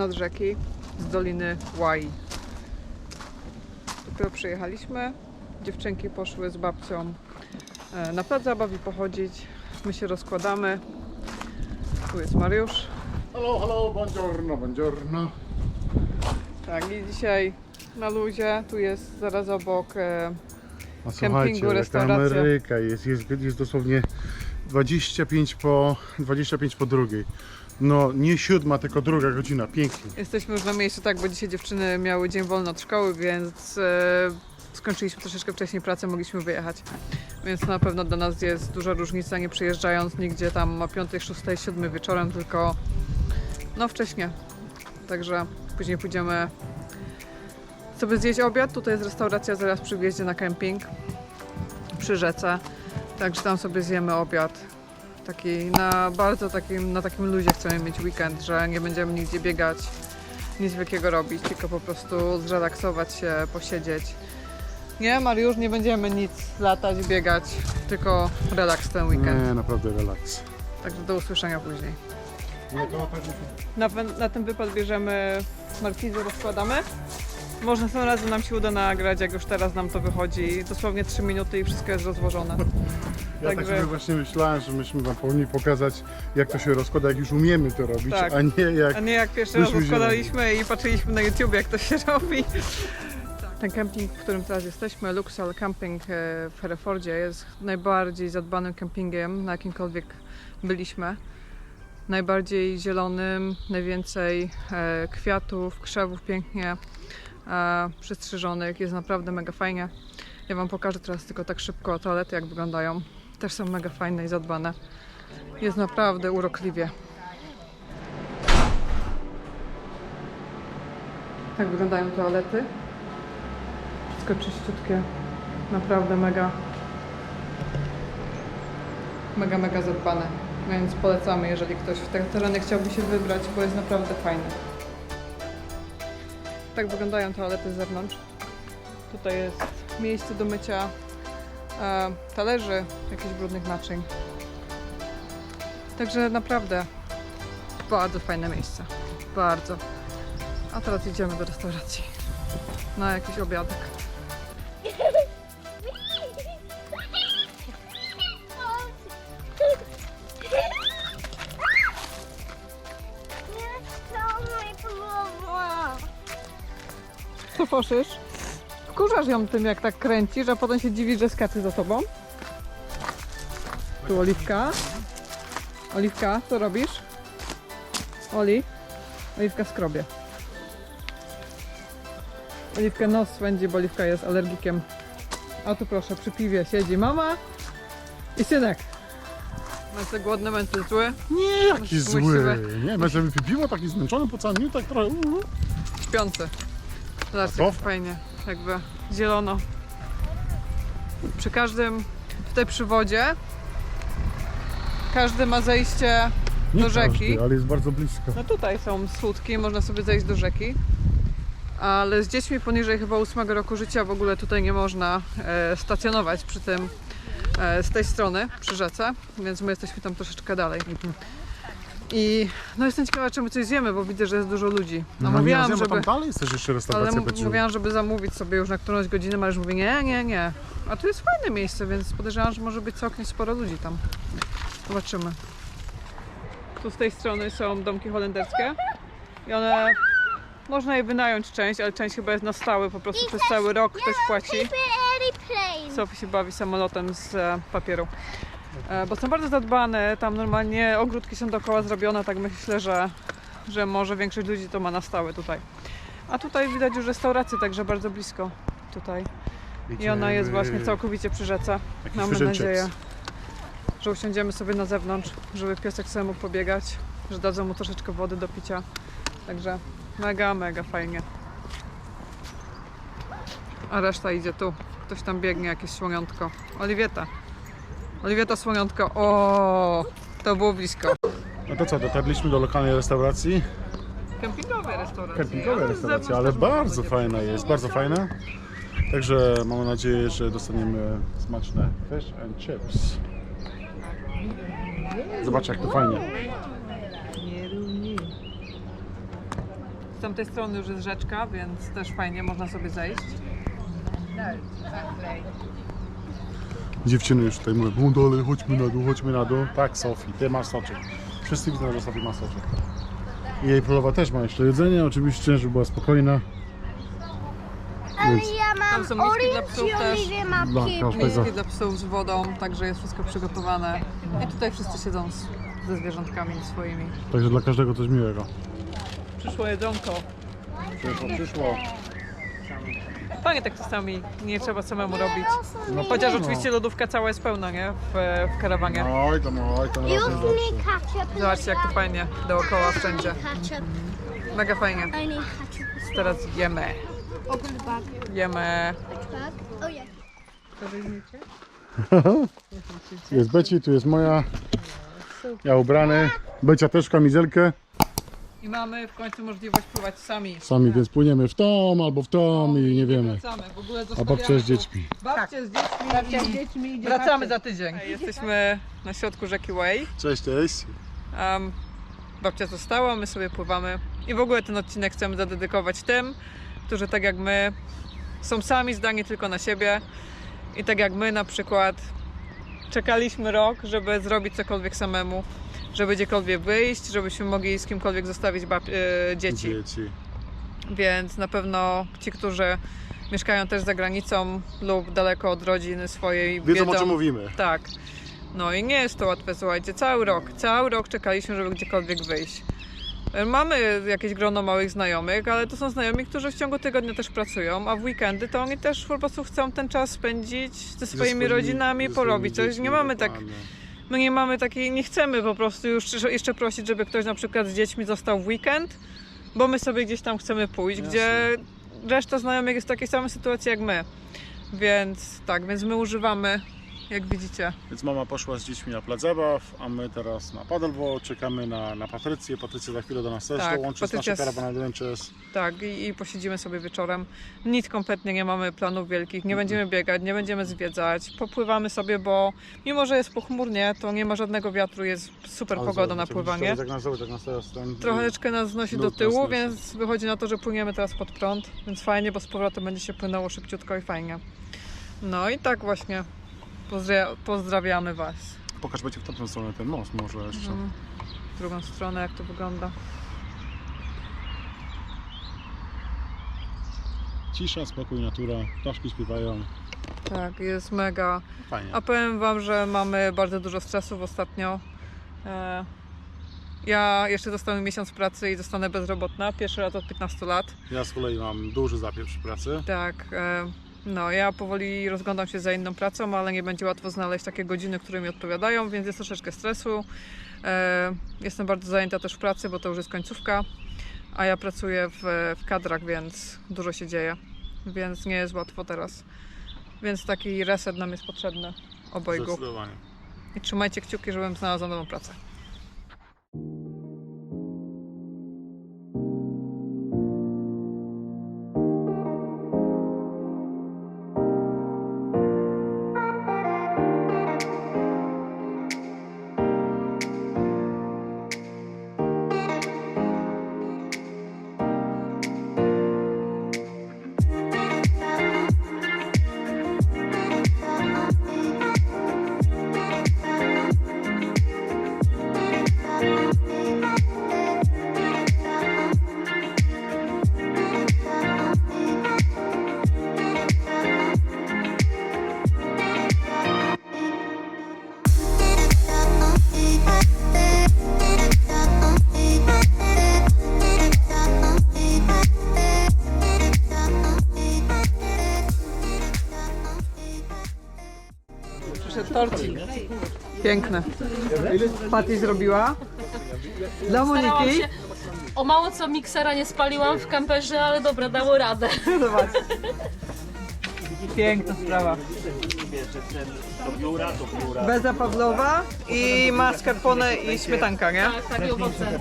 nad rzeki, z Doliny Łai. Dopiero przyjechaliśmy. Dziewczynki poszły z babcią e, na plac zabaw i pochodzić. My się rozkładamy. Tu jest Mariusz. Hello, hello, buongiorno, buongiorno. Tak, i dzisiaj na luzie. Tu jest zaraz obok e, A Kempingu, jaka restauracja. Ameryka jest, jest, jest dosłownie 25 po, 25 po drugiej. No nie siódma, tylko druga godzina, pięknie. Jesteśmy już na miejscu, tak, bo dzisiaj dziewczyny miały dzień wolny od szkoły, więc e, skończyliśmy troszeczkę wcześniej pracę, mogliśmy wyjechać. Więc na pewno dla nas jest duża różnica, nie przyjeżdżając nigdzie tam o 5, 6, 7 wieczorem, tylko no wcześniej. Także później pójdziemy sobie zjeść obiad. Tutaj jest restauracja zaraz przy wjeździe na kemping przy rzece. Także tam sobie zjemy obiad. Taki na bardzo takim, na takim luzie chcemy mieć weekend, że nie będziemy nigdzie biegać, nic wielkiego robić, tylko po prostu zrelaksować się, posiedzieć. Nie, Mariusz, nie będziemy nic latać, biegać, tylko relaks ten weekend. Nie, naprawdę relaks. Także do usłyszenia później. Na, na ten wypad bierzemy markizę, rozkładamy. Może tym razem nam się uda nagrać, jak już teraz nam to wychodzi. Dosłownie 3 minuty i wszystko jest rozłożone. Ja tak Także- sobie właśnie myślałem, że myśmy wam powinni pokazać jak to się rozkłada, jak już umiemy to robić, Tak. a nie jak... A nie jak pierwszy raz rozkładaliśmy i patrzyliśmy na YouTube, jak to się robi. Ten kemping, w którym teraz jesteśmy, Luxal Camping e, w Herefordzie, jest najbardziej zadbanym kempingiem, na jakimkolwiek byliśmy. Najbardziej zielonym, najwięcej e, kwiatów, krzewów pięknie e, przystrzyżonych. Jest naprawdę mega fajnie. Ja Wam pokażę teraz tylko tak szybko toalety, jak wyglądają. Też są mega fajne i zadbane. Jest naprawdę urokliwie. Tak wyglądają toalety. Wszystko czyściutkie. Naprawdę mega. Mega, mega zadbane. Więc polecamy, jeżeli ktoś w te tereny chciałby się wybrać, bo jest naprawdę fajny. Tak wyglądają toalety z zewnątrz. Tutaj jest miejsce do mycia e, talerzy, jakichś brudnych naczyń. Także naprawdę bardzo fajne miejsce. Bardzo. A teraz idziemy do restauracji na jakiś obiadek. Co poszysz? Wkurzasz ją tym, jak tak kręcisz, a potem się dziwisz, że skacze za tobą. Tu Oliwka. Oliwka, co robisz? Oli? Oliwka skrobie. Oliwkę nos swędzi, bo Oliwka jest alergikiem. A tu proszę, przy piwie siedzi mama i synek. Męce głodny, męce zły, Nie, jaki zły. musimy- Nie, może wypiło taki zmęczony po całym dniu, tak trochę... Śpiący. Zobaczcie, fajnie, jakby zielono. Przy każdym, tutaj przy wodzie, każdy ma zejście nie do rzeki. każdy, ale jest bardzo blisko. No tutaj są słupki, można sobie zejść do rzeki. Ale z dziećmi poniżej chyba 8 roku życia w ogóle tutaj nie można e, stacjonować przy tym e, z tej strony, przy rzece, więc my jesteśmy tam troszeczkę dalej. I no jestem ciekawa, czy my coś zjemy, bo widzę, że jest dużo ludzi. No, nie mówiłam, żeby... tam dalej też jeszcze Ale restauracja m- Peciu. mówiłam, żeby zamówić sobie już na którąś godzinę, ale już mówię nie, nie, nie. A tu jest fajne miejsce, więc podejrzewam, że może być całkiem sporo ludzi tam. Zobaczymy. Tu z tej strony są domki holenderskie i one... Można je wynająć część, ale część chyba jest na stałe, po prostu przez cały rok ktoś płaci. Sophie się bawi samolotem z e, papieru. E, bo są bardzo zadbane, tam normalnie ogródki są dookoła zrobione, tak myślę, że, że może większość ludzi to ma na stałe tutaj. A tutaj widać już restaurację, także bardzo blisko tutaj. I ona jest właśnie całkowicie przy rzece. Mamy nadzieję, że usiądziemy sobie na zewnątrz, żeby piesek sobie mógł pobiegać, że dadzą mu troszeczkę wody do picia. Także mega, mega fajnie. A reszta idzie tu. Ktoś tam biegnie, jakieś słoniątko. Oliwieta. Oliwieta słoniątko. O, to było blisko. No to co, dotarliśmy do lokalnej restauracji. Kempingowe restauracje. Kempingowa Ale z restauracja, zewnątrz ale bardzo fajna jest, bardzo fajna. Także mamy nadzieję, że dostaniemy smaczne fish and chips. Zobacz jak to fajnie. Z tamtej strony już jest rzeczka, więc też fajnie, można sobie zejść. Dziewczyny już tutaj mówią, no dalej, chodźmy na dół, chodźmy na dół. Tak, Sofii, ty masz soczek. Wszyscy widzą, że Sofii ma soczek. I jej królowa też ma jeszcze jedzenie, oczywiście, żeby była spokojna. Ale Więc ja Tam mam są miski dla psów i też. Oliwie ma Dla pipi. Miski dla psów z wodą, także jest wszystko przygotowane. I tutaj wszyscy siedzą z, ze zwierzątkami swoimi. Także dla każdego coś miłego. Przyszło jedzonko. Przyszło, przyszło. Fajnie tak czasami, nie trzeba samemu robić. No Chociaż no. oczywiście lodówka cała jest pełna, nie? W, w karawanie. Oj tam, oj tam Use razem me zawsze. ketchup. Zobaczcie jak to fajnie dookoła wszędzie. Ketchup. Mega fajnie. Ketchup. Teraz jemy. Open the bag. Jemy. Bag? Oh yeah. Tu jest Beci, tu jest moja. Ja ubrany. Becia też kamizelkę. I mamy w końcu możliwość pływać sami. Sami więc płyniemy w tom albo w tom i nie wiemy. Wracamy. W ogóle A babcia z dziećmi. Babcia z dziećmi. Babcia z dziećmi Wracamy za tydzień. Jesteśmy na środku rzeki Way. Cześć, cześć. Um, babcia została, my sobie pływamy. I w ogóle ten odcinek chcemy zadedykować tym, którzy tak jak my są sami zdani tylko na siebie. I tak jak my na przykład czekaliśmy rok, żeby zrobić cokolwiek samemu, żeby gdziekolwiek wyjść, żebyśmy mogli z kimkolwiek zostawić e, dzieci. Dzieci. Więc na pewno ci, którzy mieszkają też za granicą lub daleko od rodziny swojej, Wiedzą o czym mówimy. tak. No i nie jest to łatwe, słuchajcie. Cały rok, cały rok czekaliśmy, żeby gdziekolwiek wyjść. Mamy jakieś grono małych znajomych, ale to są znajomi, którzy w ciągu tygodnia też pracują, a w weekendy to oni też po prostu chcą ten czas spędzić ze swoimi, rodzinami, porobić coś. Nie mamy tak, my nie mamy takiej, nie chcemy po prostu już jeszcze prosić, żeby ktoś na przykład z dziećmi został w weekend, bo my sobie gdzieś tam chcemy pójść, Jasne. gdzie reszta znajomych jest w takiej samej sytuacji jak my. Więc tak, więc my używamy, jak widzicie, Więc mama poszła z dziećmi na plac zabaw, a my teraz na paddleboard, czekamy na, na Patrycję. Patrycja za chwilę do nas też Tak, dołączy Patrycja naszej z- Caravan Adventures. Tak, i, i posiedzimy sobie wieczorem. Nic kompletnie nie mamy planów wielkich, nie będziemy biegać, nie będziemy zwiedzać. Popływamy sobie, bo mimo, że jest pochmurnie, to nie ma żadnego wiatru, jest super Ale pogoda na zobacz, pływanie. Zobacz, jak nas, jak nas teraz ten... Troszeczkę nas znosi do tyłu, więc wychodzi na to, że płyniemy teraz pod prąd, więc fajnie, bo z powrotem będzie się płynęło szybciutko i fajnie. No i tak właśnie pozdra- pozdrawiamy Was. Pokaż będzie w tamtą stronę ten most może jeszcze. Mhm. W drugą stronę, jak to wygląda. Cisza, spokój, natura, ptaszki śpiewają. Tak, jest mega. Fajnie. A powiem Wam, że mamy bardzo dużo stresów ostatnio. E, Ja jeszcze dostanę miesiąc pracy i zostanę bezrobotna. Pierwszy raz od 15 lat. Ja z kolei mam duży zapieprz w pracy. Tak. e, No, ja powoli rozglądam się za inną pracą, ale nie będzie łatwo znaleźć takie godziny, które mi odpowiadają, więc jest troszeczkę stresu. E, Jestem bardzo zajęta też w pracy, bo to już jest końcówka, a ja pracuję w, w kadrach, więc dużo się dzieje, więc nie jest łatwo teraz. Więc taki reset nam jest potrzebny obojgu. Zdecydowanie. I trzymajcie kciuki, żebym znalazła nową pracę. Torcik. Piękny. Patty zrobiła. Dla Starałam Moniki. się. O mało co miksera nie spaliłam w kamperze, ale dobra, dało radę. Zobacz. Piękna sprawa. Beza Pawlowa i mascarpone i śmietanka, nie? Tak, tak, i owoce.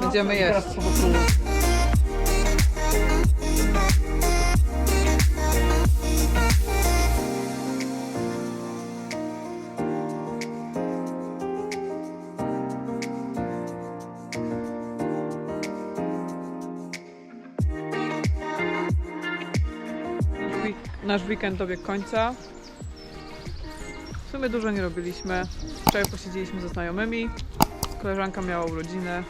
Będziemy jeść. Nasz weekend dobiegł końca. W sumie dużo nie robiliśmy. Wczoraj posiedzieliśmy ze znajomymi. Koleżanka miała urodziny.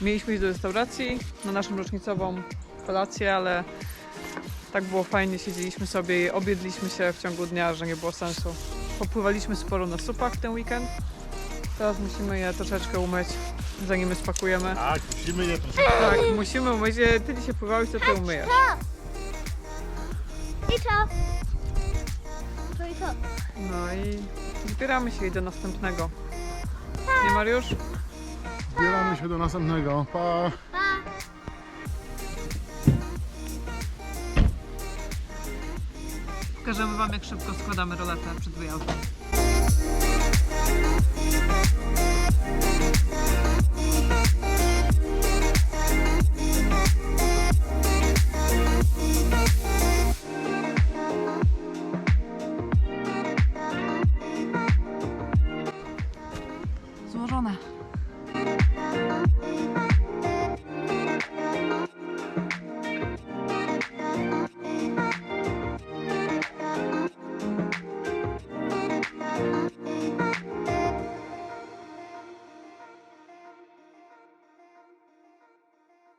Mieliśmy iść do restauracji na naszą rocznicową kolację, ale tak było fajnie, siedzieliśmy sobie i objedliśmy się w ciągu dnia, że nie było sensu. Popływaliśmy sporo na supach ten weekend. Teraz musimy je troszeczkę umyć, zanim je spakujemy. Tak, musimy je troszeczkę. Tak, musimy umyć je. Ty dzisiaj pływałeś, to ty umyjesz. To i co? No i zbieramy się i do następnego. Nie Mariusz? Zbieramy się do następnego. Pa! Pa! Pokażemy wam jak szybko składamy roletę przed wyjazdem.